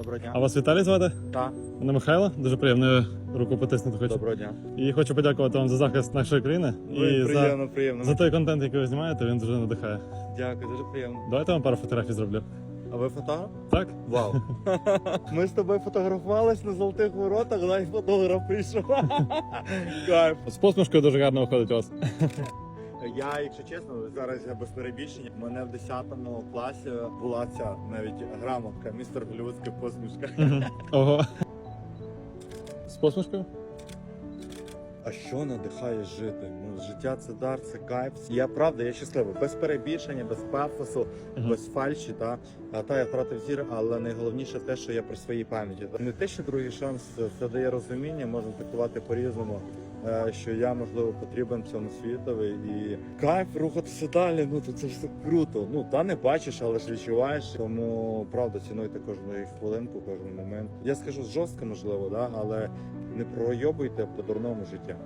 Доброго дня. А вас Віталій звати? Так, Мене Михайло. Дуже приємно руку потиснути хочу. доброго дня. І хочу подякувати вам за захист нашої країни Ой, і за, приємно, приємно. за той контент, який ви знімаєте, він дуже надихає. Дякую, дуже приємно. Давайте вам пару фотографій зроблю. А ви фотограф? Так? Вау. Ми з тобою фотографувались на золотих воротах, дай фотограф прийшов. Кайф. З посмішкою дуже гарно виходить у вас. Я, якщо чесно, зараз я без перебільшення. У мене в 10 класі була ця навіть грамотка, містер Голлівудська посмішка. Ого. З посмішкою? А що надихає жити? Ну, життя це дар, це кайф. Я правда, я щасливий. Без перебільшення, без пафосу, Мгм. без фальші. Та а та я втратив зір, але найголовніше те, що я при своїй пам'яті. Не те, що другий шанс це дає розуміння, можна трактувати по-різному. Е, Що я можливо потрібен цьому світові і кайф рухатися далі. Ну то це все круто. Ну та не бачиш, але ж відчуваєш. Тому правда цінуйте кожну хвилинку, кожен момент. Я скажу жорстко, можливо, да, але не пройобуйте по дурному життя.